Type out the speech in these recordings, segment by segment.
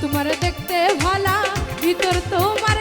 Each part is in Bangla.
तुम्हारे देखते भला भीतर तो तुम्हारे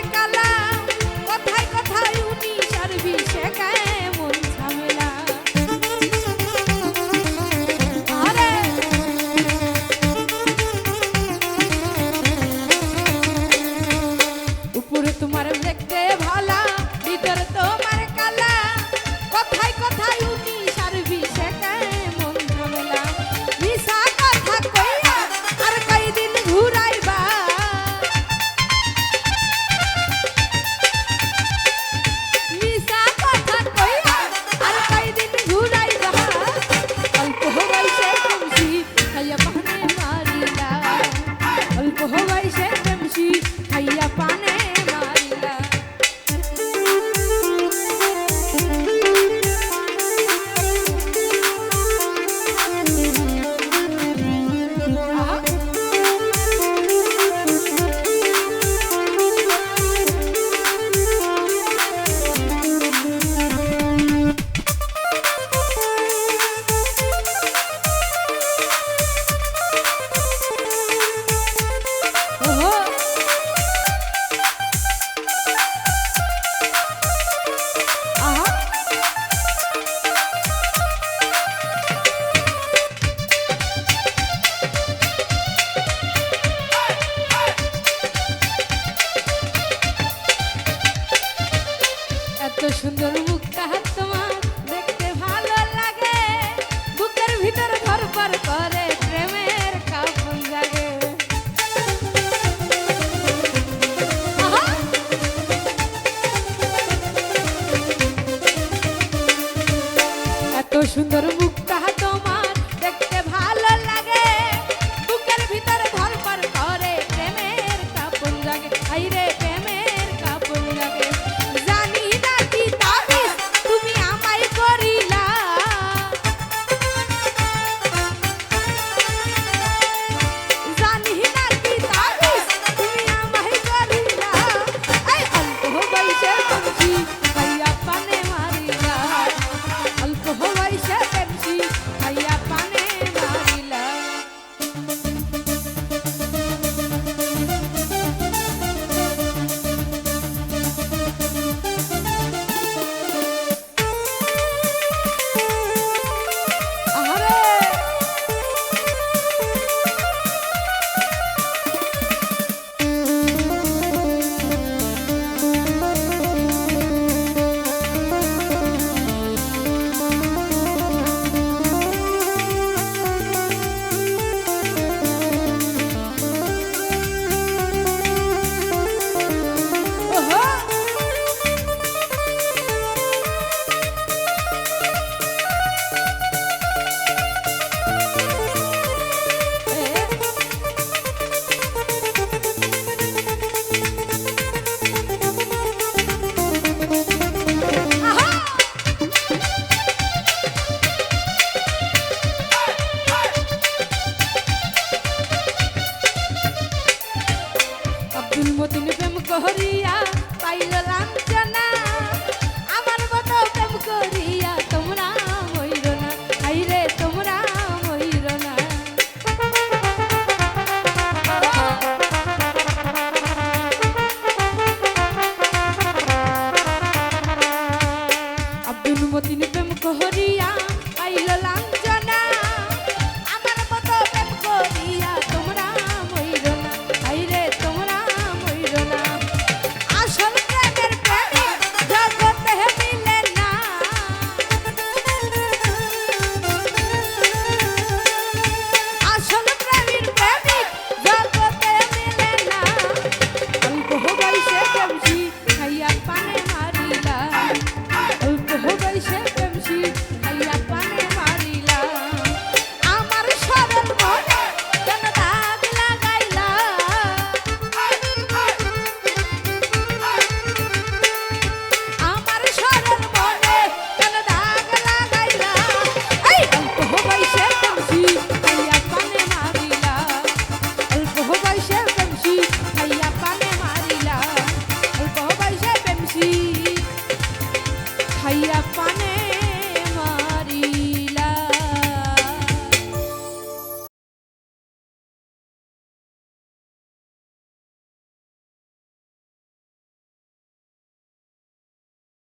সুন্দর মুখটা হাত তোমার, দেখতে ভালো লাগে। বুকের ভিতর ধরপর করে প্রেমের কাপন জাগে। এত সুন্দর মুখ মতিন প্রেম করিয়া